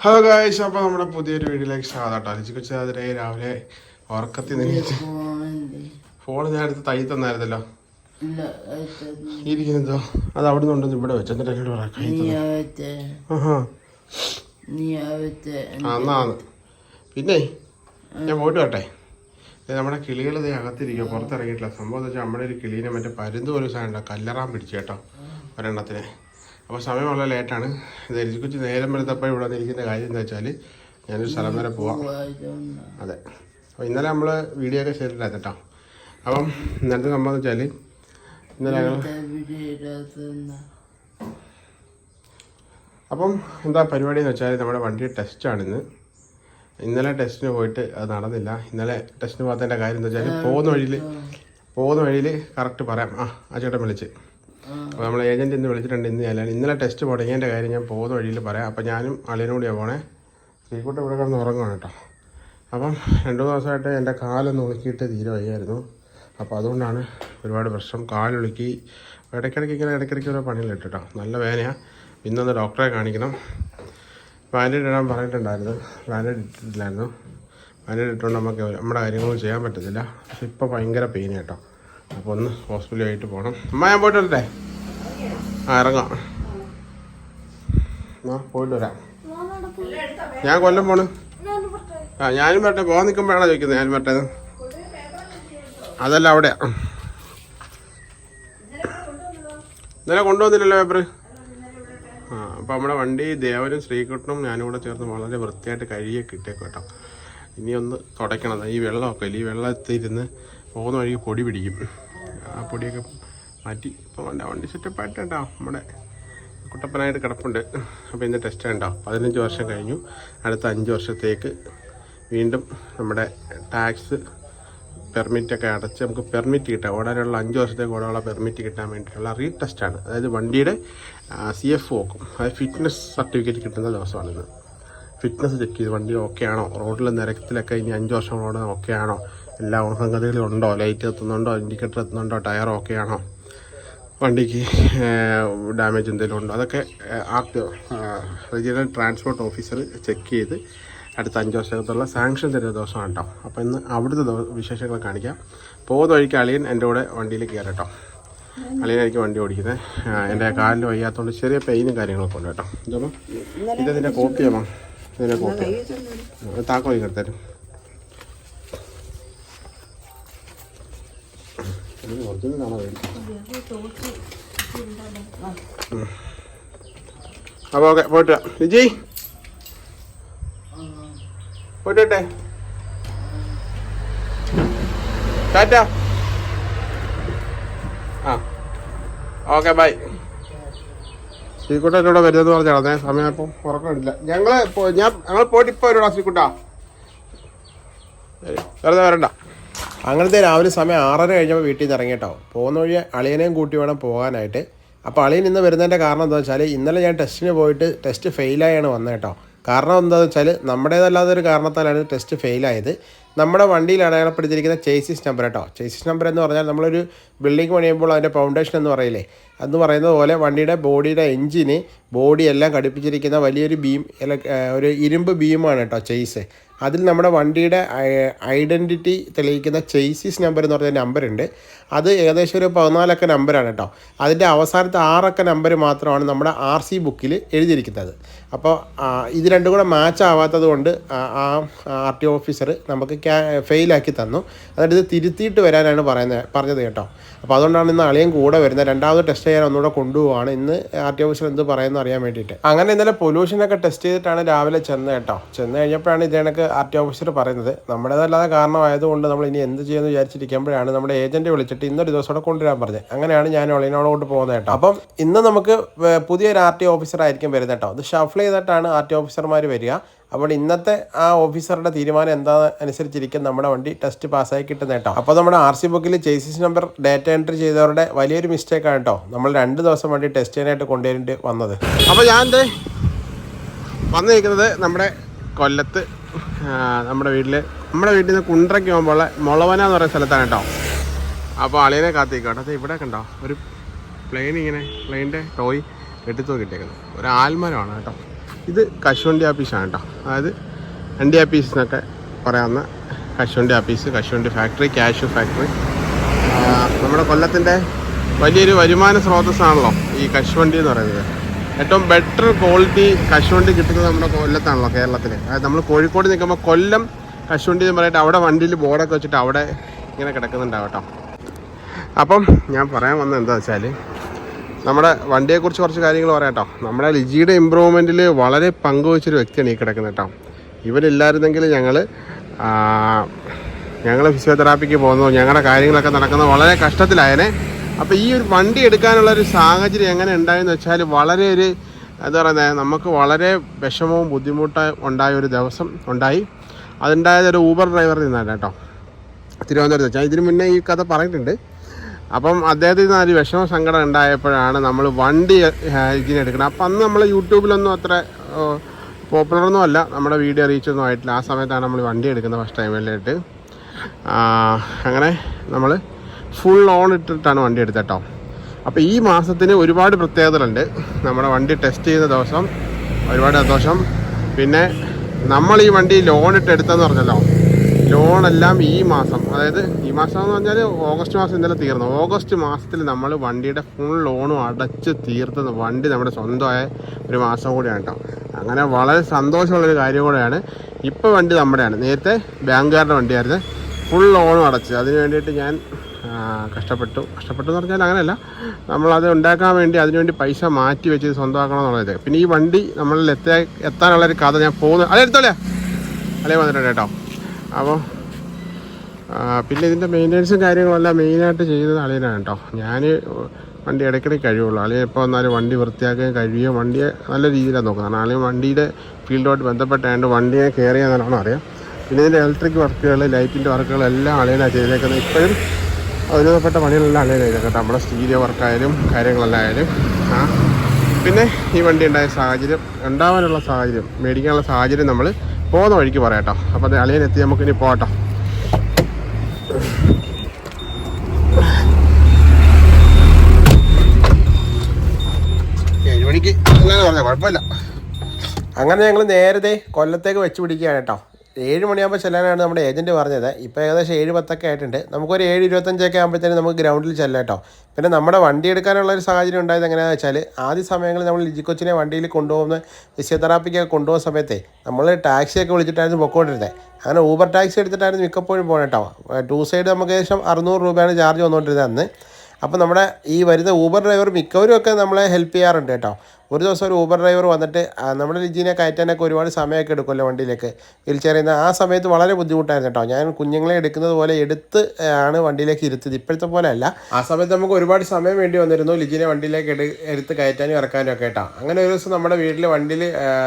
Hello guys അപ്പോൾ നമ്മുടെ പുതിയൊരു വീഡിയോയിലേക്ക് സ്വാഗതം അലിച്ചു കൊച്ചു അതിരെ രാവിലെ ഉറക്കത്തിൽ ഫോൺ ഞാൻ എടുത്ത് തൈ തന്നായിരുന്നല്ലോ. ഇരിക്കുന്നതോ അത് അവിടെ നിന്ന് ഉണ്ടെന്ന് ഇവിടെ വെച്ചു. എന്നിട്ട് എന്നോട് പറയാം കൈ നീ തന്നെ? ആവത്തെ ആഹാ. നീ ആവത്തെ ആ എന്നാ ആന്ന്. പിന്നെ ഞാൻ പോയിട്ട് വരട്ടെ. നമ്മുടെ കിളികൾ ദേ അകത്തിരിക്കുക പുറത്തിറങ്ങിയിട്ടില്ല സംഭവം എന്ന് വെച്ചാൽ നമ്മുടെ ഒരു കിളീനെ മറ്റേ പരുന്ത് ഒരു സാധനം കല്ലറാൻ പിടിച്ചു കേട്ടോ ഒരെണ്ണത്തിന്. അപ്പോൾ സമയം വളരെ ലേറ്റാണ് ധരിച്ചു കൊച്ചു നേരം വരുത്തപ്പോൾ ഇവിടെ വന്നിരിക്കുന്ന കാര്യം എന്താ വെച്ചാൽ ഞാനൊരു സ്ഥലം വരെ പോവാം. അതെ. അപ്പോൾ ഇന്നലെ നമ്മൾ വീഡിയോ ഒക്കെ ചെയ്തിട്ടില്ല കേട്ടോ. അപ്പം ഇന്നത്തെ സംഭവം എന്ന് വെച്ചാൽ ഇന്നലെ അപ്പം എന്താ പരിപാടി എന്ന് വെച്ചാൽ നമ്മുടെ വണ്ടി ടെസ്റ്റാണ് ഇന്ന് ഇന്നലെ ടെസ്റ്റിന് പോയിട്ട് അത് നടന്നില്ല. ഇന്നലെ ടെസ്റ്റിന് പോകാത്തതിന്റെ കാര്യം എന്താ വെച്ചാൽ പോകുന്ന വഴിയിൽ പോകുന്ന വഴിയിൽ കറക്റ്റ് പറയാം. ആ ആ ചേട്ടൻ വിളിച്ച്. അപ്പോൾ നമ്മൾ ഏജന്റ് ഇന്ന് വിളിച്ചിട്ടുണ്ട് ഇന്ന് ഞാൻ ഇന്നലെ ടെസ്റ്റ് തുടങ്ങിയതിന്റെ കാര്യം ഞാൻ പോകുന്ന വഴിയിൽ പറയാം. അപ്പോൾ ഞാനും അളിയനും കൂടിയാണ് പോണേ. ശ്രീക്കുട്ട ഇവിടെ കിടന്ന് ഉറങ്ങുവാണ് കേട്ടോ. അപ്പം രണ്ട് ദിവസമായിട്ട് എന്റെ കാലൊന്ന് ഉളുക്കിയിട്ട് തീരെ വയ്യായിരുന്നു. അപ്പോൾ അതുകൊണ്ടാണ് ഒരുപാട് പ്രശ്നം. കാലൊളുക്കി ഇടയ്ക്കിടയ്ക്ക് ഇങ്ങനെ ഇടയ്ക്കിടയ്ക്ക് ഓരോ പണികളിട്ട് ഇട്ടിട്ടോ നല്ല വേദനയാണ് ഇന്നൊന്ന് ഡോക്ടറെ കാണിക്കണം. ബാൻഡേഡ് ഇടാൻ പറഞ്ഞിട്ടുണ്ടായിരുന്നു. ബാൻഡേഡ് ഇട്ടിട്ടില്ലായിരുന്നു. ബാൻഡേഡ് ഇട്ടുകൊണ്ട് നമുക്ക് നമ്മുടെ കാര്യങ്ങളൊന്നും ചെയ്യാൻ പറ്റത്തില്ല. പക്ഷെ ഇപ്പോൾ ഭയങ്കര പെയിൻ കേട്ടോ. അപ്പോൾ ഒന്ന് ഹോസ്പിറ്റലിൽ ആയിട്ട് പോകണം അമ്മ ഞാൻ പോയിട്ട് വരട്ടെ? ആ ഇറങ്ങാം. ആ പോയിട്ട് വരാം. ഞാൻ കൊല്ലം പോണ്. ആ ഞാനും വരട്ടെ. പോകാൻ നിൽക്കുമ്പോഴാണോ ചോദിക്കുന്നത്? ഞാനും വരട്ടെ. അതല്ല അവിടെ ഇന്നലെ കൊണ്ടുവന്നില്ലല്ലോ പേപ്പർ ആ അപ്പോൾ നമ്മുടെ വണ്ടി ദേവനും ശ്രീകൃഷ്ണനും ഞാനും കൂടെ ചേർന്ന് വളരെ വൃത്തിയായിട്ട് കഴുകിയൊക്കെ ഇട്ടേക്കും കേട്ടോ. ഇനി ഒന്ന് തുടയ്ക്കണം. ഈ വെള്ളമൊക്കെ ഈ വെള്ളത്തിരുന്ന് പോകുന്ന വഴി പൊടി പിടിക്കും. ആ പൊടിയൊക്കെ മാറ്റി. ഇപ്പോൾ വണ്ടി വണ്ടി സെറ്റപ്പായിട്ട് കേട്ടോ നമ്മുടെ കുട്ടപ്പനായിട്ട് കിടപ്പുണ്ട്. അപ്പോൾ ഇന്ന് ടെസ്റ്റ് ഉണ്ടോ പതിനഞ്ച് വർഷം കഴിഞ്ഞു. അടുത്ത അഞ്ച് വർഷത്തേക്ക് വീണ്ടും നമ്മുടെ ടാക്സ് പെർമിറ്റൊക്കെ അടച്ച് നമുക്ക് പെർമിറ്റ് കിട്ടാം. ഓടാനുള്ള അഞ്ച് വർഷത്തേക്ക് ഓടാനുള്ള പെർമിറ്റ് കിട്ടാൻ വേണ്ടിയിട്ടുള്ള റീ ടെസ്റ്റാണ് അതായത് വണ്ടിയുടെ സി എഫ് ഒക്കും അതായത് ഫിറ്റ്നസ് സർട്ടിഫിക്കറ്റ് കിട്ടുന്ന ദിവസമാണിത്. ഫിറ്റ്നസ് ചെക്ക് ചെയ്ത് വണ്ടി ഓക്കെ ആണോ? റോഡിലെ നിരക്കത്തിലൊക്കെ ഇനി അഞ്ച് വർഷം ഓടുന്നത് ഓക്കെ ആണോ? എല്ലാ സംഗതികളും ഉണ്ടോ? ലൈറ്റ് എത്തുന്നുണ്ടോ? ഇൻഡിക്കേറ്റർ എത്തുന്നുണ്ടോ? ടയർ ഓക്കെ ആണോ? വണ്ടിക്ക് ഡാമേജ് എന്തെങ്കിലും ഉണ്ടോ? അതൊക്കെ R T regional transport officer check ചെയ്ത് അടുത്ത അഞ്ച് വർഷത്തുള്ള സാങ്ഷൻ തരുന്ന ദിവസമാണ് കേട്ടോ അപ്പോൾ ഇന്ന് അവിടുത്തെ വിശേഷങ്ങൾ കാണിക്കാം. പോകുന്ന വഴിക്ക് അളിയൻ എന്റെ കൂടെ വണ്ടിയിൽ കയറട്ടോ. അളിയനായിരിക്കും വണ്ടി ഓടിക്കുന്നത് എന്റെ കാലിൽ വയ്യാത്തതുകൊണ്ട് ചെറിയ പെയിനും കാര്യങ്ങളൊക്കെ ഉണ്ട് കേട്ടോ ഇതപ്പം ഇതിന്റെ കോപ്പിയാമോ ഇതിന്റെ കോപ്പി താക്കോൽ എടുത്തരും ഒറിജിനലാണോ അപ്പോൾ ഓക്കെ പോയിട്ട് വരാം. പോയിട്ടെ ടാറ്റ. ആ. Okay bye. ശ്രീക്കുട്ടൻ എന്നോട് വരുന്നത് പറഞ്ഞാൽ അതേ സമയം അപ്പം ഉറക്കമില്ല. ഞങ്ങൾ ഞാൻ ഞങ്ങൾ പോയിട്ട് ഇപ്പോൾ വരുവാ ശ്രീക്കുട്ടാ ശരി, വെറുതെ വരണ്ട. അങ്ങനത്തെ രാവിലെ സമയം ആറര കഴിഞ്ഞപ്പോൾ വീട്ടിൽ നിന്ന് ഇറങ്ങിയിട്ടോ പോകുന്ന വഴി അളിയനെയും കൂട്ടി വേണം പോകാനായിട്ട്. അപ്പോൾ അളിയൻ ഇന്ന് വരുന്നതിന്റെ കാരണം എന്താ വെച്ചാൽ ഇന്നലെ ഞാൻ ടെസ്റ്റിന് പോയിട്ട് ടെസ്റ്റ് ഫെയിലായാണ് വന്നത് കേട്ടോ. കാരണം എന്താണെന്ന് വെച്ചാൽ നമ്മുടേതല്ലാത്ത ഒരു കാരണത്താലാണ് ടെസ്റ്റ് ഫെയിലായത് നമ്മുടെ വണ്ടിയിൽ അടയാളപ്പെടുത്തിയിരിക്കുന്ന ചേസിസ് നമ്പർ കേട്ടോ. ചേസിസ് നമ്പർ എന്ന് പറഞ്ഞാൽ നമ്മളൊരു ബിൽഡിംഗ് പണിയുമ്പോൾ അതിന്റെ ഫൗണ്ടേഷൻ എന്ന് പറയില്ലേ? എന്ന് പറയുന്നത് പോലെ വണ്ടിയുടെ ബോഡിയുടെ എഞ്ചിന് ബോഡി എല്ലാം ഘടിപ്പിച്ചിരിക്കുന്ന വലിയൊരു ബീം ഒരു ഇരുമ്പ് ബീമാണ് കേട്ടോ ചേസ്. അതിൽ നമ്മുടെ വണ്ടിയുടെ ഐഡന്റിറ്റി തെളിയിക്കുന്ന ചേസിസ് നമ്പർ എന്ന് പറഞ്ഞ നമ്പറുണ്ട് അത് ഏകദേശം ഒരു പതിനാലക്ക നമ്പറാണ് കേട്ടോ. അതിന്റെ അവസാനത്തെ ആറക്ക നമ്പർ മാത്രമാണ് നമ്മുടെ ആർ സി ബുക്കിൽ എഴുതിയിരിക്കുന്നത്. അപ്പോൾ ഇത് രണ്ടും കൂടെ മാച്ച് ആവാത്തത് കൊണ്ട് ആ ആർ ടി ഓഫീസർ നമുക്ക് ക്യാ ഫെയിലാക്കി തന്നു. അതായത് ഇത് തിരുത്തിയിട്ട് വരാനാണ് പറയുന്നത് പറഞ്ഞത് കേട്ടോ. അപ്പോൾ അതുകൊണ്ടാണ് ഇന്ന് അളിയും കൂടെ വരുന്നത്. രണ്ടാമത് ടെസ്റ്റ് ചെയ്യാൻ ഒന്നുകൂടെ കൊണ്ടുപോവാണ്. ഇന്ന് ആർ ടി ഓഫീസർ എന്ത് പറയുമെന്ന് അറിയാൻ വേണ്ടിയിട്ട്. അങ്ങനെ ഇന്നലെ പൊല്യൂഷനൊക്കെ ടെസ്റ്റ് ചെയ്തിട്ടാണ് രാവിലെ ചെന്ന് കേട്ടോ. ചെന്ന് കഴിഞ്ഞപ്പോഴാണ് ഇത് കണക്ക് ആർ ടി ഓഫീസർ പറയുന്നത് നമ്മുടേതല്ലാതെ കാരണമായതുകൊണ്ട് നമ്മൾ ഇനി എന്ത് ചെയ്യുമെന്ന് വിചാരിച്ചിരിക്കുമ്പോഴാണ് നമ്മുടെ ഏജന്റ് വിളിച്ചിട്ട് ഇന്നൊരു ദിവസം കൂടെ കൊണ്ടുവരാൻ പറഞ്ഞത്. അങ്ങനെയാണ് ഞാൻ ഒളിനോട് കൊണ്ട് പോകുന്നത് കേട്ടോ. അപ്പം ഇന്ന് നമുക്ക് പുതിയൊരു ആർ ടി ഓഫീസർ ആയിരിക്കും വരുന്നത് കേട്ടോ. അത് ഷഫിൾ ചെയ്തിട്ടാണ് ആർ ടി ഓഫീസർമാർ വരിക. അപ്പോൾ ഇന്നത്തെ ആ ഓഫീസറുടെ തീരുമാനം എന്താ അനുസരിച്ചിരിക്കും നമ്മുടെ വണ്ടി ടെസ്റ്റ് പാസ്സായി കിട്ടുന്ന കേട്ടോ. അപ്പോൾ നമ്മുടെ ആർ സി ബുക്കിൽ ചേസിസ് നമ്പർ ഡേറ്റ എൻട്രി ചെയ്തവരുടെ വലിയൊരു മിസ്റ്റേക്കാണ് കേട്ടോ. നമ്മൾ രണ്ട് ദിവസം വണ്ടി ടെസ്റ്റ് ചെയ്യാനായിട്ട് കൊണ്ടുവരേണ്ടി വന്നത്. അപ്പോൾ ഞാൻ എന്തേ വന്നിരിക്കുന്നത് നമ്മുടെ കൊല്ലത്ത് നമ്മുടെ വീട്ടിൽ നമ്മുടെ വീട്ടിൽ നിന്ന് കുണ്ടറയ്ക്ക് പോകുമ്പോൾ മുളവന എന്ന് പറയുന്ന സ്ഥലത്താണ് കേട്ടോ. അപ്പോൾ അളിയനെ കാത്തിരിക്കട്ടോ അത് ഇവിടെ കണ്ടോ ഒരു പ്ലെയിൻ ഇങ്ങനെ പ്ലെയിന്റെ ടോയ് എടുത്തു കിട്ടിയേക്കുന്നത് ഒരു ആൽമരമാണ് കേട്ടോ. ഇത് കശുവണ്ടി ആപ്പീസാണ് കേട്ടോ. അതായത് വണ്ടി ആപ്പീസ് എന്നൊക്കെ പറയാവുന്ന കശുവണ്ടി ആപ്പീസ് കശുവണ്ടി ഫാക്ടറി ക്യാഷു ഫാക്ടറി നമ്മുടെ കൊല്ലത്തിന്റെ വലിയൊരു വരുമാന സ്രോതസ്സാണല്ലോ ഈ കശുവണ്ടി എന്ന് പറയുന്നത്. ഏറ്റവും ബെറ്റർ ക്വാളിറ്റി കശുവണ്ടി കിട്ടുന്നത് നമ്മുടെ കൊല്ലത്താണല്ലോ കേരളത്തിൽ അതായത് നമ്മൾ കോഴിക്കോട് നിൽക്കുമ്പോൾ കൊല്ലം കശുവണ്ടി എന്ന് പറഞ്ഞിട്ട് അവിടെ വണ്ടിയിൽ ബോർഡൊക്കെ വെച്ചിട്ട് അവിടെ ഇങ്ങനെ കിടക്കുന്നുണ്ടാവും കേട്ടോ. അപ്പം ഞാൻ പറയാൻ വന്നത് എന്താ വെച്ചാൽ നമ്മുടെ വണ്ടിയെക്കുറിച്ച് കുറച്ച് കാര്യങ്ങൾ പറയാം കേട്ടോ. നമ്മുടെ ലിജിയുടെ ഇമ്പ്രൂവ്മെന്റിൽ വളരെ പങ്കുവച്ചൊരു വ്യക്തിയാണ് ഈ കിടക്കുന്നത് കേട്ടോ. ഇവരില്ലായിരുന്നെങ്കിൽ ഞങ്ങൾ ഞങ്ങൾ ഫിസിയോതെറാപ്പിക്ക് പോകുന്നു ഞങ്ങളുടെ കാര്യങ്ങളൊക്കെ നടക്കുന്നത് വളരെ കഷ്ടത്തിലായനെ. അപ്പോൾ ഈ ഒരു വണ്ടി എടുക്കാനുള്ള ഒരു സാഹചര്യം എങ്ങനെ ഉണ്ടായെന്ന് വെച്ചാൽ വളരെ ഒരു എന്താ പറയുന്നത് നമുക്ക് വളരെ വിഷമവും ബുദ്ധിമുട്ട് ഉണ്ടായ ഒരു ദിവസം ഉണ്ടായി. അതുണ്ടായത് ഒരു ഊബർ ഡ്രൈവറിൽ നിന്നാണ് കേട്ടോ. തിരുവനന്തപുരത്ത് വെച്ചാൽ ഇതിനു മുന്നേ ഈ കഥ പറഞ്ഞിട്ടുണ്ട്. അപ്പം അദ്ദേഹത്തിൽ നിന്ന് ഒരു വിഷമ സങ്കടം ഉണ്ടായപ്പോഴാണ് നമ്മൾ വണ്ടി ഇതിന് എടുക്കുന്നത്. അപ്പം അന്ന് നമ്മൾ യൂട്യൂബിലൊന്നും അത്ര പോപ്പുലറൊന്നും അല്ല. നമ്മുടെ വീഡിയോ റീച്ചൊന്നും ആയിട്ടില്ല. ആ സമയത്താണ് നമ്മൾ വണ്ടി എടുക്കുന്നത് ഫസ്റ്റ് ടൈമിലായിട്ട് അങ്ങനെ നമ്മൾ ഫുൾ ഓൺ ഇട്ടിട്ടാണ് വണ്ടി എടുത്തത് കേട്ടോ അപ്പോൾ ഈ മാസത്തിന് ഒരുപാട് പ്രത്യേകതകളുണ്ട്. നമ്മുടെ വണ്ടി ടെസ്റ്റ് ചെയ്യുന്ന ദിവസം ഒരുപാട് സന്തോഷം. പിന്നെ നമ്മൾ ഈ വണ്ടി ലോൺ ഇട്ട് എടുത്തതെന്ന് പറഞ്ഞല്ലോ. ലോണെല്ലാം ഈ മാസം അതായത് ഈ മാസം എന്ന് പറഞ്ഞാൽ ഓഗസ്റ്റ് മാസം ഇന്നലെ തീർന്നു. ഓഗസ്റ്റ് മാസത്തിൽ നമ്മൾ വണ്ടിയുടെ ഫുൾ ലോണും അടച്ച് തീർത്തത് വണ്ടി നമ്മുടെ സ്വന്തമായ ഒരു മാസം കൂടിയാണ് കേട്ടോ അങ്ങനെ വളരെ സന്തോഷമുള്ളൊരു കാര്യം കൂടെയാണ്. ഇപ്പോൾ വണ്ടി നമ്മുടെയാണ്. നേരത്തെ ബാങ്കുകാരുടെ വണ്ടിയായിരുന്നു. ഫുൾ ലോണും അടച്ച്. അതിന് വേണ്ടിയിട്ട് ഞാൻ കഷ്ടപ്പെട്ടു. കഷ്ടപ്പെട്ടു എന്ന് പറഞ്ഞാൽ അങ്ങനെയല്ല. നമ്മളത് ഉണ്ടാക്കാൻ വേണ്ടി അതിനുവേണ്ടി പൈസ മാറ്റി വെച്ച് സ്വന്തമാക്കണം എന്നുള്ളത് പിന്നെ ഈ വണ്ടി നമ്മളിൽ എത്താ എത്താനുള്ളൊരു കഥ ഞാൻ പോകുന്നു അതെ എടുത്തോളേ. അല്ലേ വന്നിട്ടുണ്ട് കേട്ടോ. അപ്പോൾ പിന്നെ ഇതിന്റെ മെയിന്റനൻസും കാര്യങ്ങളെല്ലാം മെയിനായിട്ട് ചെയ്യുന്നത് അളിയനാണ് കേട്ടോ. ഞാൻ വണ്ടി ഇടയ്ക്കിടയ്ക്ക് കഴിയുള്ളൂ അളിയൻ എപ്പോൾ വന്നാലും വണ്ടി വൃത്തിയാക്കുകയും കഴിയുകയും വണ്ടിയെ നല്ല രീതിയിലാണ് നോക്കുന്നത്. കാരണം അളിയൻ വണ്ടിയുടെ ഫീൽഡുമായിട്ട് ബന്ധപ്പെട്ടായതുകൊണ്ട് വണ്ടിയെ കെയർ ചെയ്യാനാണോ അറിയാം. പിന്നെ ഇതിന്റെ ഇലക്ട്രിക് വർക്കുകൾ ലൈറ്റിന്റെ വർക്കുകൾ എല്ലാം അളിയനാണ് ചെയ്തേക്കുന്നത്. ഇപ്പോഴും അതിനകപ്പെട്ട പണികളെല്ലാം അല്ലേ കേട്ടോ നമ്മുടെ സ്റ്റീരിയോ വർക്കായാലും കാര്യങ്ങളെല്ലാം ആ. പിന്നെ ഈ വണ്ടി ഉണ്ടായ സാഹചര്യം ഉണ്ടാവാനുള്ള സാഹചര്യം മേടിക്കാനുള്ള സാഹചര്യം നമ്മൾ പോകുന്ന വഴിക്ക് പറയാം കേട്ടോ. അപ്പോൾ അത് അളിയനെത്തി നമുക്കിനി പോകട്ടോ ഏഴ് മണിക്ക്. അങ്ങനെ പറഞ്ഞ കുഴപ്പമില്ല. അങ്ങനെ ഞങ്ങൾ നേരത്തെ കൊല്ലത്തേക്ക് വെച്ച് പിടിക്കുകയാണ് കേട്ടോ. ഏഴ് മണിയാകുമ്പോൾ ചെല്ലാനാണ് നമ്മുടെ ഏജന്റ് പറഞ്ഞത്. ഇപ്പോൾ ഏകദേശം ഏഴ് പത്തൊക്കെ ആയിട്ടുണ്ട്. നമുക്കൊരു ഏഴ് ഇരുപത്തഞ്ചൊക്കെ ആകുമ്പോഴത്തേനും നമുക്ക് ഗ്രൗണ്ടിൽ ചെല്ലാം കേട്ടോ പിന്നെ നമ്മുടെ വണ്ടി എടുക്കാനുള്ള ഒരു സാഹചര്യം ഉണ്ടായത് എങ്ങനെയാണെന്ന് വെച്ചാൽ ആദ്യ സമയങ്ങളിൽ നമ്മൾ ലിജി കൊച്ചിനെ വണ്ടിയിൽ കൊണ്ടുപോകുന്ന ഫിസിയോതെറാപ്പിക്കൊക്കെ കൊണ്ടുപോകുന്ന സമയത്തെ നമ്മൾ ടാക്സിയൊക്കെ വിളിച്ചിട്ടായിരുന്നു പൊക്കോണ്ടിരുന്നത് അങ്ങനെ ഊബർ ടാക്സി എടുത്തിട്ടായിരുന്നു മിക്കപ്പോഴും പോകണം കേട്ടോ ടു സൈഡ് നമുക്ക് ഏകദേശം അറുന്നൂറ് രൂപയാണ് ചാർജ് വന്നുകൊണ്ടിരുന്നത് അന്ന്. അപ്പോൾ നമ്മുടെ ഈ വരുന്ന ഊബർ ഡ്രൈവർ മിക്കവരും ഒക്കെ നമ്മളെ ഹെൽപ്പ് ചെയ്യാറുണ്ട് കേട്ടോ ഒരു ദിവസം ഒരു ഊബർ ഡ്രൈവർ വന്നിട്ട് നമ്മുടെ ലിജിനെ കയറ്റാനൊക്കെ ഒരുപാട് സമയമൊക്കെ എടുക്കുമല്ലോ വണ്ടിയിലേക്ക്. വീൽ ചെയ്യുന്ന ആ സമയത്ത് വളരെ ബുദ്ധിമുട്ടായിരുന്നു കേട്ടോ. ഞാൻ കുഞ്ഞുങ്ങളെ എടുക്കുന്നത് പോലെ എടുത്ത് ആണ് വണ്ടിയിലേക്ക് ഇരുത്തത് ഇപ്പോഴത്തെ പോലെ അല്ല. ആ സമയത്ത് നമുക്ക് ഒരുപാട് സമയം വേണ്ടി വന്നിരുന്നു. ലിജിനെ വണ്ടിയിലേക്ക് എടു എടുത്ത് കയറ്റാനും ഇറക്കാനും ഒക്കെ കേട്ടോ. അങ്ങനെ ഒരു ദിവസം നമ്മുടെ വീട്ടിൽ വണ്ടിയിൽ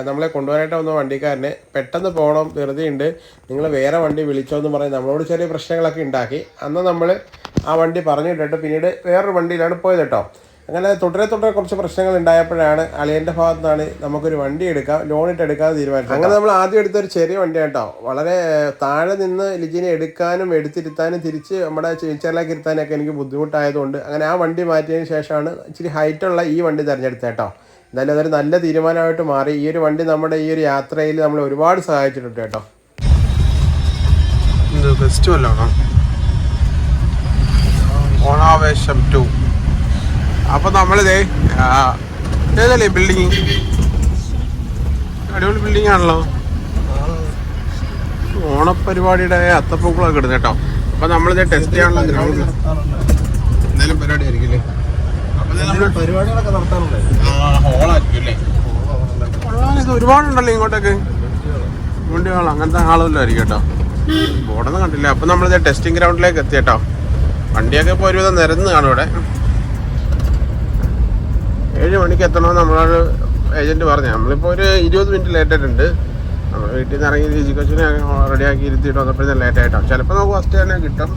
നമ്മളെ കൊണ്ടുപോകാനായിട്ട് വന്ന വണ്ടിക്കാരനെ പെട്ടെന്ന് പോകണം വെറുതെ ഉണ്ട്. നിങ്ങൾ വേറെ വണ്ടി വിളിച്ചോ എന്ന് പറഞ്ഞ് നമ്മളോട് ചെറിയ പ്രശ്നങ്ങളൊക്കെ ഉണ്ടാക്കി. അന്ന് നമ്മൾ ആ വണ്ടി പറഞ്ഞിട്ടുണ്ട് പിന്നീട് വേറൊരു വണ്ടിയിലാണ് പോയത് കേട്ടോ. അങ്ങനെ തുടരെ തുടരെ കുറച്ച് പ്രശ്നങ്ങൾ ഉണ്ടായപ്പോഴാണ് അളിയന്റെ ഭാഗത്തു നിന്നാണ് നമുക്കൊരു വണ്ടി എടുക്കാം ലോൺ ഇട്ട് എടുക്കാതെ തീരുമാനിച്ചത്. അങ്ങനെ നമ്മൾ ആദ്യം എടുത്ത ഒരു ചെറിയ വണ്ടി കേട്ടോ. വളരെ താഴെ നിന്ന് ലിജിനെ എടുക്കാനും എടുത്തിരുത്താനും തിരിച്ച് നമ്മുടെ ചേച്ചിയറിലേക്ക് ഇരുത്താനൊക്കെ എനിക്ക് ബുദ്ധിമുട്ടായതുകൊണ്ട് അങ്ങനെ ആ വണ്ടി മാറ്റിയതിന് ശേഷമാണ് ഇച്ചിരി ഹൈറ്റുള്ള ഈ വണ്ടി തിരഞ്ഞെടുത്തത് കേട്ടോ. എന്തായാലും അതൊരു നല്ല തീരുമാനമായിട്ട് മാറി. ഈ ഒരു വണ്ടി നമ്മുടെ ഈ ഒരു യാത്രയിൽ നമ്മൾ ഒരുപാട് സഹായിച്ചിട്ടുണ്ട് കേട്ടോ. ഫെസ്റ്റിവൽ ആണോ? ഓണാവേശം ടു അപ്പൊ നമ്മളിതേ ഏതല്ലേ ബിൽഡിങ് അടിപൊളി ബിൽഡിംഗ് ആണല്ലോ. ഓണപ്പരിപാടിയുടെ അത്തപ്പൂക്കളൊക്കെ ഇടുന്ന കേട്ടോ. അപ്പൊ നമ്മളിത് ടെസ്റ്റ് ചെയ്യാനുള്ള ഗ്രൗണ്ടിൽ എന്തായാലും പരിപാടി ആയിരിക്കില്ലേ നമ്മൾ പരിപാടികളൊക്കെ നടത്താറുണ്ട്. ഹോളായിരിക്കും അല്ലേ ഒരുപാടുണ്ടല്ലോ ഇങ്ങോട്ടൊക്കെ. വണ്ടി ഹാൾ അങ്ങനത്തെ ഹാളൊന്നും ആയിരിക്കും കേട്ടോ. ബോർഡൊന്നും കണ്ടില്ല. അപ്പൊ നമ്മളിത് ടെസ്റ്റിംഗ് ഗ്രൗണ്ടിലേക്ക് എത്തി കേട്ടോ. വണ്ടിയൊക്കെ ഇപ്പോൾ ഒരുവിധം നിരന്ന് കാണും ഇവിടെ. ഏഴ് മണിക്ക് എത്തണമെന്ന് നമ്മളോട് ഏജന്റ് പറഞ്ഞു നമ്മളിപ്പോൾ ഒരു ഇരുപത് മിനിറ്റ് ലേറ്റ് ആയിട്ടുണ്ട്. നമ്മൾ വീട്ടിൽ നിന്ന് ഇറങ്ങി രുചി കൊച്ചിനെ റെഡിയാക്കി ഇരുത്തിയിട്ട് വന്നപ്പോഴത്തെ ലേറ്റ് ചിലപ്പോൾ നമുക്ക് ഫസ്റ്റ് തന്നെ കിട്ടും.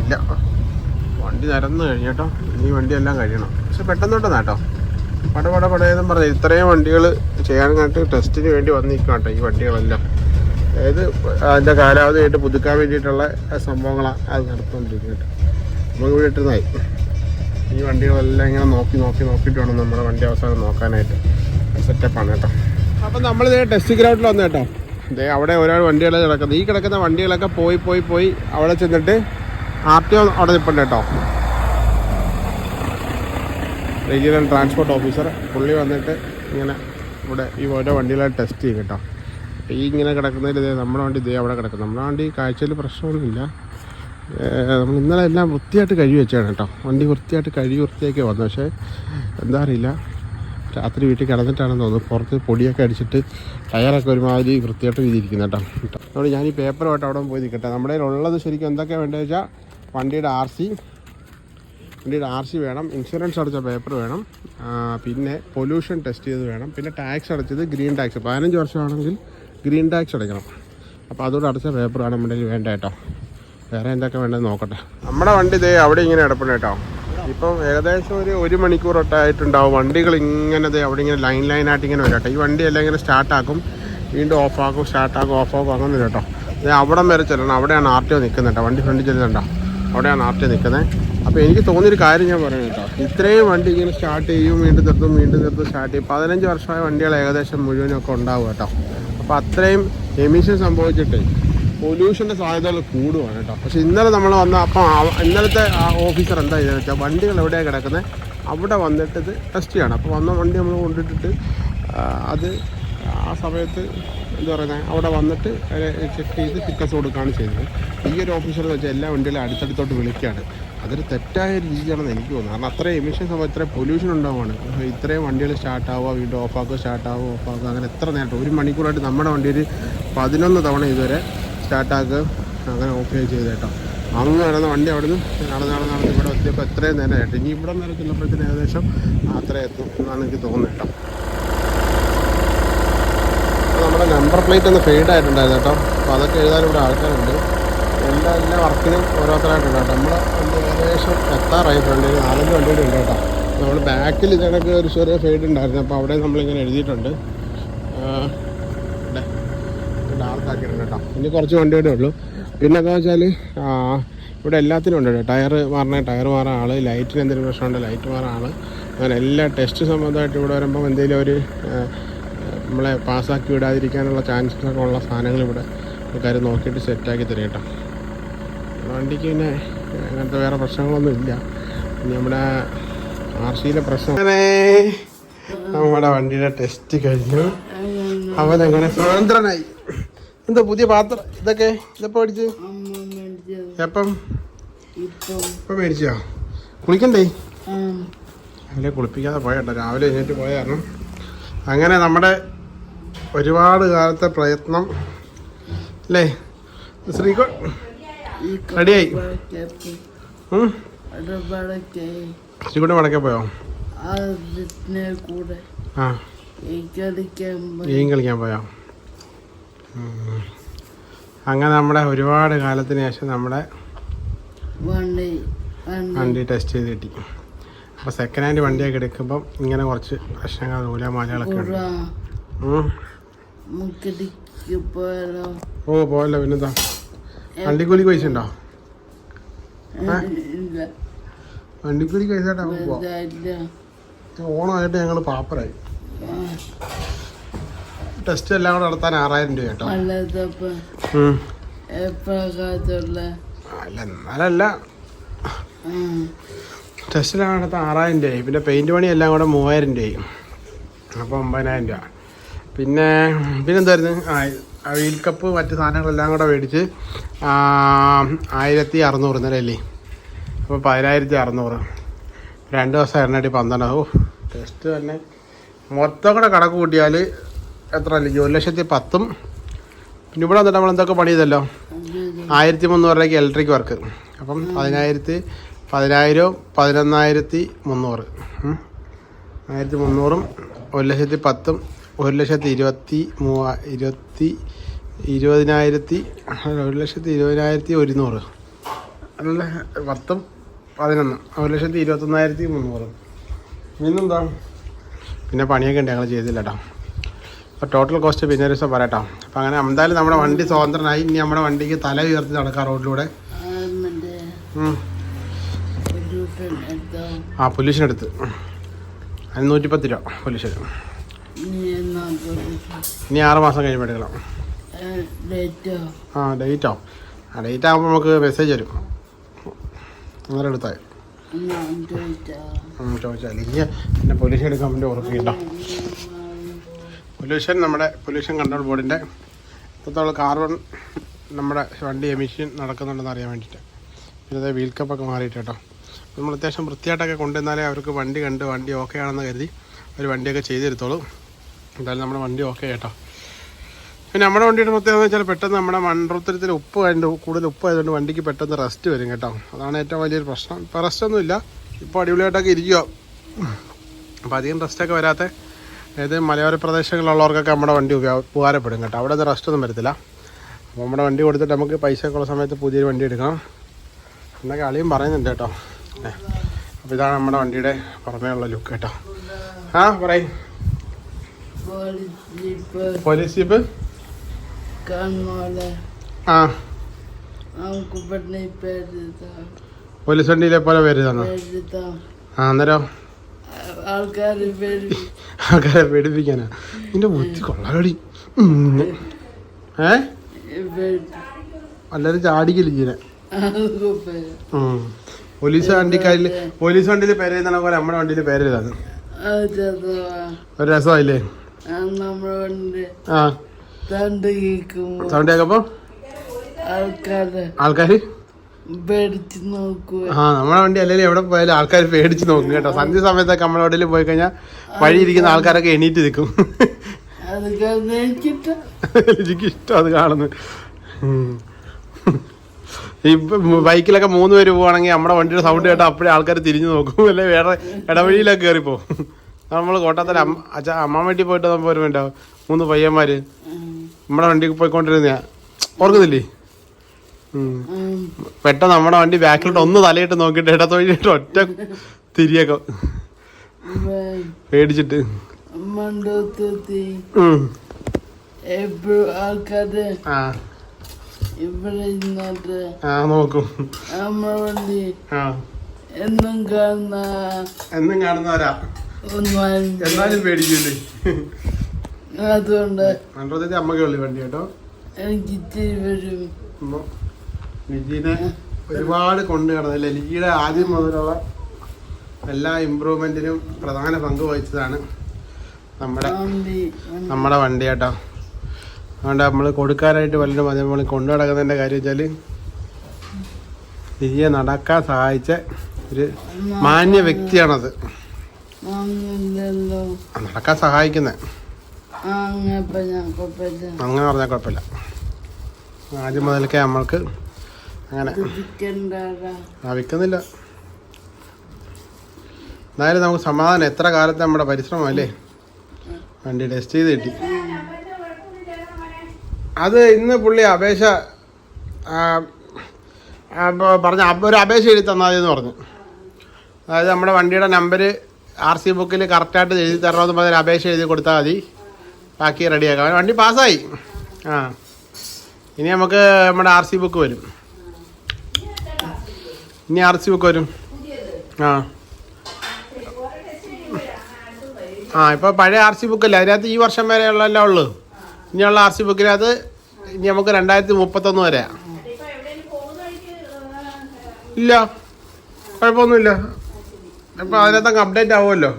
ഇല്ല. വണ്ടി നിരന്ന് കഴിഞ്ഞേട്ടോ ഇനി വണ്ടിയെല്ലാം കഴിയണം. പക്ഷെ പെട്ടെന്ന് വിട്ടെന്നാ കേട്ടോ. പട പട പടയെന്നും പറഞ്ഞു ഇത്രയും വണ്ടികൾ ചെയ്യാനായിട്ട് ടെസ്റ്റിന് വേണ്ടി വന്നിരിക്കും കേട്ടോ ഈ വണ്ടികളെല്ലാം. അതായത് അതിന്റെ കാലാവധിയായിട്ട് പുതുക്കാൻ വേണ്ടിയിട്ടുള്ള സംഭവങ്ങളാണ് അത് നടത്തുകൊണ്ടിരിക്കുന്നത് നമുക്ക് വീട്ടിൽ ഇട്ടുന്നതായി ഈ വണ്ടികളെല്ലാം ഇങ്ങനെ നോക്കി നോക്കി നോക്കിയിട്ട് വേണം നമ്മുടെ വണ്ടി അവസാനം നോക്കാനായിട്ട് സെറ്റപ്പാണ് കേട്ടോ. അപ്പം നമ്മൾ ടെസ്റ്റ് ഗ്രൗണ്ടിൽ വന്നു കേട്ടോ ദേ അവിടെ ഒരാൾ വണ്ടികൾ കിടക്കുന്നത് ഈ കിടക്കുന്ന വണ്ടികളൊക്കെ പോയി പോയി പോയി അവിടെ ചെന്നിട്ട് ആർ ടി ഒ അവിടെ നിൽപ്പുണ്ട് കേട്ടോ. റീജിയണൽ ട്രാൻസ്പോർട്ട് ഓഫീസർ പുള്ളി വന്നിട്ട് ഇങ്ങനെ ഇവിടെ ഈ ഓരോ വണ്ടികളെ ടെസ്റ്റ് ചെയ്യും കേട്ടോ. ഈ ഇങ്ങനെ കിടക്കുന്നതിൽ ഇതേ നമ്മുടെ വണ്ടി ഇതേ അവിടെ കിടക്കും നമ്മുടെ വണ്ടി കാഴ്ചയിൽ പ്രശ്നമൊന്നുമില്ല. നമ്മൾ ഇന്നലെ എല്ലാം വൃത്തിയായിട്ട് കഴുകി വെച്ചാണ് കേട്ടോ. വണ്ടി വൃത്തിയായിട്ട് കഴുകി വൃത്തിയാക്കി വന്നു പക്ഷേ എന്താ അറിയില്ല. രാത്രി വീട്ടിൽ കിടന്നിട്ടാണെന്ന് തോന്നുന്നു. പുറത്ത് പൊടിയൊക്കെ അടിച്ചിട്ട് ടയറൊക്കെ ഒരുമാതിരി വൃത്തിയായിട്ട് വീതിയിരിക്കുന്നു കേട്ടോ. അതുകൊണ്ട് ഞാൻ ഈ പേപ്പറുമായിട്ട് അവിടെ പോയി നിൽക്കട്ടെ. നമ്മുടെ ഉള്ളത് ശരിക്കും എന്തൊക്കെയാണ് വേണ്ടത് വെച്ചാൽ വണ്ടിയുടെ ആർ സി. വണ്ടിയുടെ ആർ സി വേണം. ഇൻഷുറൻസ് അടച്ച പേപ്പർ വേണം. പിന്നെ പൊല്യൂഷൻ ടെസ്റ്റ് ചെയ്ത് വേണം. പിന്നെ ടാക്സ് അടച്ചത് ഗ്രീൻ ടാക്സ്. പതിനഞ്ച് വർഷമാണെങ്കിൽ ഗ്രീൻ ടാക്സ് അടയ്ക്കണം. അപ്പോൾ അതുകൂടെ അടച്ച പേപ്പറാണ് നമ്മുടെ വേണ്ട കേട്ടോ. വേറെ എന്തൊക്കെ വേണ്ടത് നോക്കട്ടെ. നമ്മുടെ വണ്ടി ഇതേ അവിടെ ഇങ്ങനെ കിടപ്പുണ്ട് കേട്ടോ. ഇപ്പം ഏകദേശം ഒരു ഒരു മണിക്കൂറൊട്ടായിട്ടുണ്ടാവും വണ്ടികൾ ഇങ്ങനെ അവിടെ ഇങ്ങനെ ലൈൻ ലൈനായിട്ട് ഇങ്ങനെ വരും ഈ വണ്ടി വണ്ടിയെല്ലാം ഇങ്ങനെ സ്റ്റാർട്ടാക്കും വീണ്ടും ഓഫാക്കും സ്റ്റാർട്ടാക്കും ഓഫാക്കും അങ്ങനെ കേട്ടോ. ദേ അവിടെ വരെ ചെല്ലണം. അവിടെയാണ് ആർ ടി ഒ നിൽക്കുന്നത് കേട്ടോ. വണ്ടി ഫ്രണ്ടിൽ ചെല്ലുന്നുണ്ടോ? അവിടെയാണ് ആർ ടി ഒ നിൽക്കുന്നത് അപ്പോൾ എനിക്ക് തോന്നിയൊരു കാര്യം ഞാൻ പറയുന്നത് കേട്ടോ. ഇത്രയും വണ്ടി ഇങ്ങനെ സ്റ്റാർട്ട് ചെയ്യും വീണ്ടും നിർത്തും വീണ്ടും നിർത്തും സ്റ്റാർട്ട് ചെയ്യും. പതിനഞ്ച് വർഷമായ വണ്ടികൾ ഏകദേശം മുഴുവനൊക്കെ ഉണ്ടാവും കേട്ടോ. അപ്പോൾ അത്രയും എമിഷൻ സംഭവിച്ചിട്ട് പൊല്യൂഷന്റെ സാധ്യതകൾ കൂടുവാണ് കേട്ടോ. പക്ഷെ ഇന്നലെ നമ്മൾ വന്ന അപ്പം ഇന്നലത്തെ ഓഫീസർ എന്താ ചെയ്തതെന്ന് വെച്ചാൽ വണ്ടികൾ എവിടെയാണ് കിടക്കുന്നത് അവിടെ വന്നിട്ട് ഇത് ടെസ്റ്റ് ചെയ്യണം. അപ്പോൾ വന്ന വണ്ടി നമ്മൾ കൊണ്ടിട്ടിട്ട് അത് ആ സമയത്ത് എന്താ പറയുന്നത് അവിടെ വന്നിട്ട് ചെക്ക് ചെയ്ത് ഫിക്കസ് കൊടുക്കുകയാണ് ചെയ്തത്. ഈ ഒരു ഓഫീസർ എന്ന് വെച്ചാൽ എല്ലാ വണ്ടികളും അടുത്തടുത്തോട്ട് വിളിക്കുകയാണ്. അതൊരു തെറ്റായ രീതിയാണെന്ന് എനിക്ക് തോന്നുന്നു. കാരണം അത്രയും എമിഷൻ സംഭവം ഇത്രയും പൊല്യൂഷൻ ഉണ്ടാവുകയാണ് ഇത്രയും വണ്ടികൾ സ്റ്റാർട്ട് ആവുക വീണ്ടും ഓഫാക്കുക സ്റ്റാർട്ട് ആവുക ഓഫാക്കുക അങ്ങനെ എത്ര നേരം ഒരു മണിക്കൂറായിട്ട് നമ്മുടെ വണ്ടി ഒരു പതിനൊന്ന് തവണ ഇതുവരെ സ്റ്റാർട്ടാക്കുക. അങ്ങനെ ഓഫ് ചെയ്തേട്ടോ അങ്ങ് നടന്ന വണ്ടി അവിടെ നിന്ന് നടന്ന് നടന്ന് നടന്ന് ഇവിടെ എത്തിയപ്പോൾ എത്രയും നേരം ആയിട്ട്. ഇനി ഇവിടെ നേരം ചെല്ലുമ്പോഴത്തേന് ഏകദേശം അത്ര എത്തും എന്നാണ് എനിക്ക് തോന്നുന്നത് കേട്ടോ. നമ്മുടെ നമ്പർ പ്ലേറ്റ് ഒന്ന് ഫെയ്ഡ് ആയിട്ടുണ്ടായിരുന്നു കേട്ടോ. അപ്പോൾ അതൊക്കെ എഴുതാൻ ഇവിടെ ആൾക്കാരുണ്ട്. എല്ലാ എല്ലാ വർക്കിനും ഓരോരുത്തരായിട്ടുണ്ട് കേട്ടോ. വണ്ടി ഏകദേശം എത്താറായി ഫ്രണ്ടിൽ നാലഞ്ച് വണ്ടിയുടെ ഉണ്ട് കേട്ടോ. നമ്മൾ ബാക്കിൽ ഇതിനൊക്കെ ഒരു ചെറിയ ഫെയ്ഡ് ഉണ്ടായിരുന്നു. അപ്പോൾ അവിടെ നമ്മളിങ്ങനെ എഴുതിയിട്ടുണ്ട്. ഡാർക്ക് ആക്കിയിട്ടുണ്ട് കേട്ടോ. ഇനി കുറച്ച് വണ്ടിയുടെ ഉള്ളൂ. പിന്നെ എന്താ വെച്ചാൽ ഇവിടെ എല്ലാത്തിനും ഉണ്ട് ടയർ മാറണ ടയർ മാറാൻ ആൾ ലൈറ്റിന് എന്തെങ്കിലും പ്രശ്നമുണ്ട് ലൈറ്റ് മാറാൻ ആൾ അങ്ങനെ എല്ലാ ടെസ്റ്റ് സംബന്ധമായിട്ട് ഇവിടെ വരുമ്പം എന്തെങ്കിലും ഒരു നമ്മളെ പാസ്സാക്കി വിടാതിരിക്കാനുള്ള ചാൻസസൊക്കെ ഉള്ള സാധനങ്ങൾ ഇവിടെ ആൾക്കാർ നോക്കിയിട്ട് സെറ്റാക്കി തരും കേട്ടോ. വണ്ടിക്ക് പിന്നെ അങ്ങനത്തെ വേറെ പ്രശ്നങ്ങളൊന്നും ഇല്ല. ഇനി നമ്മുടെ ആർ സിയിലെ പ്രശ്നം നമ്മുടെ വണ്ടിയുടെ ടെസ്റ്റ് കഴിഞ്ഞു. അവനങ്ങനെ അങ്ങനെ സ്വതന്ത്രനായി? എന്താ പുതിയ പാത്രം? ഇതൊക്കെ ഇതെപ്പോ മേടിച്ച്? എപ്പം ഇപ്പൊ. മേടിച്ചോ? കുളിക്കണ്ടേ? അല്ലെ കുളിപ്പിക്കാതെ പോയട്ടോ രാവിലെ എഴുന്നേറ്റ് പോയ കാരണം. അങ്ങനെ നമ്മുടെ ഒരുപാട് കാലത്തെ പ്രയത്നം അല്ലേ? ശ്രീകോ റെഡിയായി. ശ്രീകോട്ട് വടക്കെ പോയോ? കൂടെ ആ. കളിക്കാൻ പോയോ. അങ്ങനെ നമ്മുടെ ഒരുപാട് കാലത്തിന് ശേഷം നമ്മുടെ വണ്ടി ടെസ്റ്റ് ചെയ്ത് കിട്ടി. അപ്പോൾ സെക്കൻഡ് ഹാൻഡ് വണ്ടിയൊക്കെ എടുക്കുമ്പോൾ ഇങ്ങനെ കുറച്ച് പ്രശ്നങ്ങൾ നൂലാമാലകളൊക്കെ ഉണ്ട്. ഓ പോയല്ലോ പിന്നെന്താ? വണ്ടിക്കൂലി പൈസ ഉണ്ടോ? ഇല്ല. വണ്ടിക്കൂലി പൈസ ഓണമായിട്ട് ഞങ്ങൾ പാപ്പറായി ടെസ്റ്റ് എല്ലാം കൂടെ നടത്താൻ ആറായിരം രൂപ കേട്ടോ. അല്ല എന്നാലല്ല. ടെസ്റ്റിലാണ് നടത്താൻ ആറായിരം രൂപയായി. പിന്നെ പെയിന്റ് പണി എല്ലാം കൂടെ മൂവായിരം രൂപയായി. അപ്പോൾ ഒമ്പതിനായിരം രൂപ. പിന്നെ പിന്നെന്തായിരുന്നു ആ വീൽ കപ്പ് മറ്റ് സാധനങ്ങളെല്ലാം കൂടെ മേടിച്ച് ആയിരത്തി അറുന്നൂറ് ഇന്നലെ അല്ലേ? അപ്പോൾ പതിനായിരത്തി അറുന്നൂറ്. രണ്ട് ദിവസം എണ്ണടി പന്ത്രണ്ട്. ഓ ടെസ്റ്റ് തന്നെ. മൊത്തം കൂടെ കണക്ക് കൂട്ടിയാൽ എത്ര അല്ലെങ്കിൽ ഒരു ലക്ഷത്തി പത്തും. പിന്നെ ഇവിടെ വന്നിട്ട് നമ്മൾ എന്തൊക്കെ പണി ചെയ്തല്ലോ ആയിരത്തി മുന്നൂറ് രൂപയ്ക്ക് ഇലക്ട്രിക് വർക്ക് അപ്പം പതിനായിരത്തി പതിനായിരവും പതിനൊന്നായിരത്തി മുന്നൂറ്. ആയിരത്തി മുന്നൂറും ഒരു ലക്ഷത്തി പത്തും ഒരു ലക്ഷത്തി ഇരുപത്തി മൂവ ഇരുപത്തി ഇരുപതിനായിരത്തി ഒരു ലക്ഷത്തി ഇരുപതിനായിരത്തി ഒരുന്നൂറ്. അല്ല പത്തും പതിനൊന്ന്. ഒരു ലക്ഷത്തി ഇരുപത്തൊന്നായിരത്തി മുന്നൂറ്. പിന്നെന്താ? പിന്നെ പണിയൊക്കെ ഉണ്ട് ഞങ്ങൾ ചെയ്തില്ല കേട്ടോ അപ്പോൾ ടോട്ടൽ കോസ്റ്റ് പിന്നെ ഒരു ദിവസം പറയട്ടോ. അപ്പോൾ അങ്ങനെ എന്തായാലും നമ്മുടെ വണ്ടി സ്വതന്ത്രനായി. ഇനി നമ്മുടെ വണ്ടിക്ക് തല ഉയർത്തി നടക്കാം റോഡിലൂടെ. ആ പൊല്യൂഷൻ എടുത്ത്. അതിന് നൂറ്റിപ്പത്ത് രൂപ പൊല്യൂഷൻ ഇനി ആറ് മാസം കഴിയുമ്പോൾ എടുക്കണം. ആ ഡേറ്റോ ആ ഡേറ്റ് ആകുമ്പോൾ നമുക്ക് മെസ്സേജ് വരും. അങ്ങനെ എടുത്താൽ. ചോദിച്ചാൽ. ഇനി പിന്നെ പൊല്യൂഷൻ എടുക്കാൻ വേണ്ടി ഉറപ്പിക്കട്ടോ പൊല്യൂഷൻ നമ്മുടെ പൊല്യൂഷൻ കൺട്രോൾ ബോർഡിന്റെ ഇപ്പോഴത്തോളം കാർബൺ നമ്മുടെ വണ്ടി എമിഷൻ നടക്കുന്നുണ്ടെന്ന് അറിയാൻ വേണ്ടിയിട്ട്. പിന്നെ വീൽ കപ്പൊക്കെ മാറിയിട്ട് കേട്ടോ. നമ്മൾ അത്യാവശ്യം വൃത്തിയായിട്ടൊക്കെ കൊണ്ടുവന്നാലേ അവർക്ക് വണ്ടി കണ്ട് വണ്ടി ഓക്കെ ആണെന്ന് കരുതി അവർ വണ്ടിയൊക്കെ ചെയ്തു തരത്തോളൂ എന്തായാലും നമ്മുടെ വണ്ടി ഓക്കെ കേട്ടോ. പിന്നെ നമ്മുടെ വണ്ടിയുടെ പ്രത്യേകത വെച്ചാൽ പെട്ടെന്ന് നമ്മുടെ മൺറുത്തരത്തിൽ ഉപ്പ് ആയതുകൊണ്ട് കൂടുതൽ ഉപ്പ് ആയതുകൊണ്ട് വണ്ടിക്ക് പെട്ടെന്ന് റെസ്റ്റ് വരും കേട്ടോ. അതാണ് ഏറ്റവും വലിയൊരു പ്രശ്നം. ഇപ്പോൾ റെസ്റ്റൊന്നും ഇല്ല ഇപ്പോൾ അടിപൊളിയായിട്ടൊക്കെ ഇരിക്കുക അപ്പോൾ അധികം റെസ്റ്റൊക്കെ വരാത്ത അതായത് മലയോര പ്രദേശങ്ങളിലുള്ളവർക്കൊക്കെ നമ്മുടെ വണ്ടി ഉപകാരപ്പെടും കേട്ടോ. അവിടെ റെസ്റ്റ് ഒന്നും വരത്തില്ല. അപ്പോൾ നമ്മുടെ വണ്ടി കൊടുത്തിട്ട് നമുക്ക് പൈസ ഒക്കെ ഉള്ള സമയത്ത് പുതിയൊരു വണ്ടി എടുക്കാം. എന്നൊക്കെ അളിയും പറയുന്നുണ്ട് കേട്ടോ. അപ്പോൾ ഇതാണ് നമ്മുടെ വണ്ടിയുടെ പുറമേയുള്ള ലുക്ക് കേട്ടോ. ആ പറയും. Police jeep? ആ. പോലീസ് വണ്ടിയിലെ പോലെ പേര് തന്നു ആ അന്നേരം ആൾക്കാരെ പേടിപ്പിക്കാനാ? നിന്റെ ബുദ്ധി കൊള്ളാടി ഏ? എല്ലാവരും ചാടിക്കില്ല ഇങ്ങനെ. പോലീസ് വണ്ടിക്കാരിൽ പോലീസ് വണ്ടിയിൽ പേരെഴുതണ പോലെ നമ്മുടെ വണ്ടിയിൽ പേരെഴുതാണ്. ഒരു രസമായില്ലേ? ആ സൗണ്ട് കേൾക്കപ്പോ? ആൾക്കാര്? പേടിച്ച് ആ നമ്മുടെ വണ്ടി അല്ലെങ്കിൽ എവിടെ പോയാലും ആൾക്കാർ പേടിച്ച് നോക്കും കേട്ടോ. സന്ധ്യ സമയത്തൊക്കെ നമ്മുടെ വണ്ടിയിൽ പോയി കഴിഞ്ഞാൽ വഴി ഇരിക്കുന്ന ആൾക്കാരൊക്കെ എണീറ്റ് നിൽക്കും. എനിക്കിഷ്ടം. എനിക്ക് ഇഷ്ടം അത് കാണുന്നു ഇപ്പൊ ബൈക്കിലൊക്കെ മൂന്ന് പേര് പോവാണെങ്കിൽ നമ്മുടെ വണ്ടിയുടെ സൗണ്ട് കേട്ടാൽ അപ്പോഴേ ആൾക്കാർ തിരിഞ്ഞു നോക്കും. അല്ലെ വേറെ ഇടവഴിയിലൊക്കെ കയറിപ്പോ നമ്മൾ കോട്ടത്തിൽ അച്ഛ അമ്മ വീട്ടിൽ പോയിട്ട് നമ്മൾ വരുമ്പോണ്ടാവും മൂന്ന് പയ്യന്മാര്. നമ്മുടെ വണ്ടി പോയിക്കൊണ്ടിരുന്ന ഓർക്കുന്നില്ലേ. പെട്ടെന്ന് നമ്മുടെ വണ്ടി ബാക്കിലോട്ട് ഒന്ന് തലയിട്ട് നോക്കിട്ട് ഇടത്തൊഴിയിട്ട് ഒറ്റ തിരിയൊക്കെ പേടിച്ചിട്ട്. എപ്പോഴും ആൾക്കാര്? ആ. ഇവിടെ ഇന്നിട്ട് ആ നോക്കും. നമ്മുടെ വണ്ടി എന്നും കാണുന്ന എന്നും കാണുന്നവരാ. എന്നാലും പേടിക്കില്ലേ അതുകൊണ്ട് അമ്മയ്ക്ക് വണ്ടി കേട്ടോ. എനിക്ക് ഇത്തിരി വരും. ലിജിനെ ഒരുപാട് കൊണ്ടു കിടന്നില്ല ലിജിയുടെ ആദ്യം മുതലുള്ള എല്ലാ ഇമ്പ്രൂവ്മെന്റിനും പ്രധാന പങ്ക് വഹിച്ചതാണ് നമ്മുടെ നമ്മുടെ വണ്ടി കേട്ടോ. അതുകൊണ്ട് നമ്മൾ കൊടുക്കാനായിട്ട് വല്ലതും അതേ നമ്മൾ കൊണ്ടു നടക്കുന്നതിന്റെ കാര്യം വെച്ചാൽ ലിജിയെ നടക്കാൻ സഹായിച്ച ഒരു മാന്യ വ്യക്തിയാണത്. നടക്കാൻ സഹായിക്കുന്നത് അങ്ങനെ പറഞ്ഞാൽ കുഴപ്പമില്ല. ആദ്യം മുതൽക്കേ നമ്മൾക്ക് അങ്ങനെ. ആ വിൽക്കുന്നില്ല എന്തായാലും നമുക്ക് സമാധാനം. എത്ര കാലത്തെ നമ്മുടെ പരിശ്രമം അല്ലേ? വണ്ടി ടെസ്റ്റ് ചെയ്ത് കിട്ടി. അത് ഇന്ന് പുള്ളി അപേക്ഷ പറഞ്ഞ ഒരു അപേക്ഷ എഴുതി തന്നാൽ മതി എന്ന് പറഞ്ഞു. അതായത് നമ്മുടെ വണ്ടിയുടെ നമ്പർ ആർ സി ബുക്കിൽ കറക്റ്റായിട്ട് എഴുതി തരണമെന്ന് പറഞ്ഞാൽ അപേക്ഷ എഴുതി കൊടുത്താൽ മതി. ബാക്കി റെഡിയാക്കാം വണ്ടി പാസ്സായി ആ. ഇനി നമുക്ക് നമ്മുടെ ആർ സി ബുക്ക് വരും. ഇനി ആർ സി ബുക്ക് വരും. ആ. ആ ഇപ്പോൾ പഴയ ആർ സി ബുക്കല്ലേ? അതിനകത്ത് ഈ വർഷം വരെ ഉള്ളതല്ലേ ഉള്ളൂ. ഇനിയുള്ള ആർ സി ബുക്കിനകത്ത് ഇനി നമുക്ക് രണ്ടായിരത്തി മുപ്പത്തൊന്ന് വരെ. ഇല്ല. കുഴപ്പമൊന്നുമില്ല. അപ്പോൾ അതിനകത്ത് അപ്ഡേറ്റ് ആവുമല്ലോ.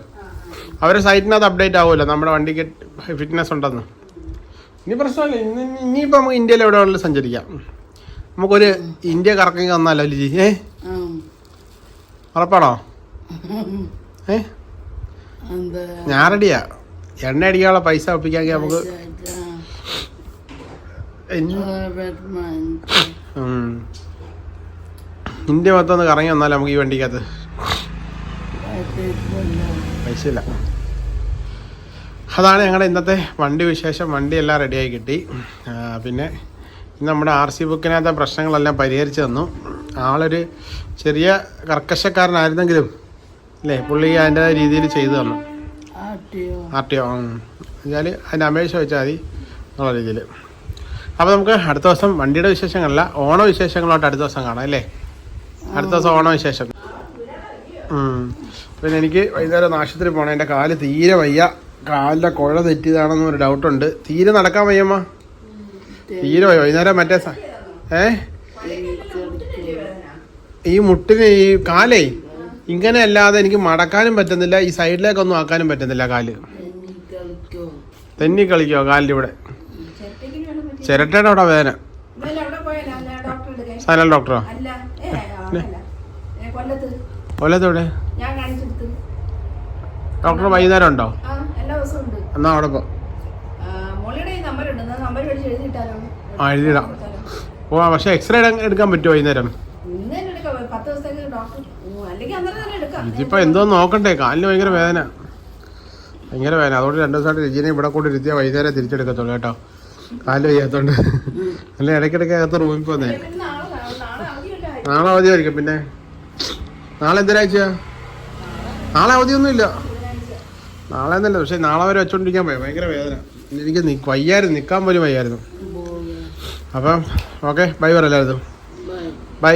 അവരുടെ സൈറ്റിനകത്ത് അപ്ഡേറ്റ് ആവുമല്ലോ. നമ്മുടെ വണ്ടിക്ക് ഫിറ്റ്നസ് ഉണ്ടെന്ന്. ഇനി പ്രശ്നമില്ല. ഇന്ന് ഇനിയിപ്പോൾ നമുക്ക് ഇന്ത്യയിൽ എവിടെ വേണമെങ്കിലും സഞ്ചരിക്കാം. നമുക്കൊരു ഇന്ത്യ കറക്കി വന്നാലോ ലിജി? ഏ? ഉറപ്പാണോ? ഏ? ഞാൻ റെഡിയാ. എണ്ണ അടിക്കാനുള്ള പൈസ ഒപ്പിക്കാങ്കിൽ നമുക്ക്. ഇന്ത്യ മൊത്തം ഒന്ന് കറങ്ങി വന്നാലോ നമുക്ക് ഈ വണ്ടിക്കകത്ത്? പൈസ ഇല്ല. അതാണ് ഞങ്ങളുടെ ഇന്നത്തെ വണ്ടി വിശേഷം. വണ്ടി എല്ലാം റെഡിയായി കിട്ടി. പിന്നെ നമ്മുടെ ആർ സി ബുക്കിനകത്തെ പ്രശ്നങ്ങളെല്ലാം പരിഹരിച്ചു തന്നു. ആളൊരു ചെറിയ കർക്കശക്കാരനായിരുന്നെങ്കിലും അല്ലേ? പുള്ളി അതിന്റെ രീതിയിൽ ചെയ്തു തന്നു. R T O. എന്നാൽ അതിന്റെ അപേക്ഷ വെച്ചാൽ മതി എന്നുള്ള രീതിയിൽ. അപ്പോൾ നമുക്ക് അടുത്ത ദിവസം വണ്ടിയുടെ വിശേഷങ്ങളല്ല ഓണ വിശേഷങ്ങളോട്ട് അടുത്ത ദിവസം കാണാം അല്ലേ? അടുത്ത ദിവസം ഓണ വിശേഷം. പിന്നെ എനിക്ക് വൈകുന്നേരം ആശുപത്രി പോകണം എന്റെ കാൽ തീരെ വയ്യ. കാലിന്റെ കുഴ തെറ്റിയതാണെന്നൊരു ഡൗട്ടുണ്ട് തീരെ നടക്കാൻ വയ്യമ്മ തീരെ വൈകുന്നേരം മറ്റേ ഏ? ഈ മുട്ടിന് ഈ കാലേ ഇങ്ങനെ അല്ലാതെ എനിക്ക് മടക്കാനും പറ്റുന്നില്ല ഈ സൈഡിലേക്കൊന്നും ആക്കാനും പറ്റുന്നില്ല കാൽ. തെന്നി കളിക്കോ കാലിന്റെ ഇവിടെ ചിരട്ടയുടെ അവിടെ വേദന. സനൽ ഡോക്ടറോ? കൊല്ലത്തോടെ ഡോക്ടർ വൈകുന്നേരം ഉണ്ട്. എന്നാ അവിടെ പോ ആ, മോളിയുടെ ഈ നമ്പർ ഉണ്ട് നമ്പർ മേടിച്ച് എഴുതിയിട്ടാലോ ആ ഓ പക്ഷെ എക്സ്റേ എടുക്കാൻ പറ്റുമോ വൈകുന്നേരം? ഇതിപ്പോ എന്തോ നോക്കണ്ടേ കാലിന് ഭയങ്കര വേദന. ഭയങ്കര വേദന. അതുകൊണ്ട് രണ്ടു ദിവസമായിട്ട് രജീനെ ഇവിടെ കൂടെ ഇരുത്തിയാൽ വൈകുന്നേരം തിരിച്ചെടുക്കത്തുള്ളൂ കേട്ടോ. കാൽ വയ്യാത്തോണ്ട്. അല്ലെ ഇടയ്ക്കിടയ്ക്ക് അകത്ത് റൂമിൽ പോന്നേ. നാളെ അവധിയായിരിക്കും പിന്നെ. നാളെ എന്തൊരാഴ്ച നാളെ അവധിയൊന്നുമില്ല. നാളെ എന്നല്ല പക്ഷെ നാളെ വരെ വെച്ചോണ്ടിരിക്കാൻ പോയി. ഭയങ്കര വേദന. എനിക്ക് വയ്യായിരുന്നു നിൽക്കാൻ പോലും വയ്യായിരുന്നു. അപ്പം ഓക്കെ ബൈ പറയല്ലായിരുന്നു ബൈ ബൈ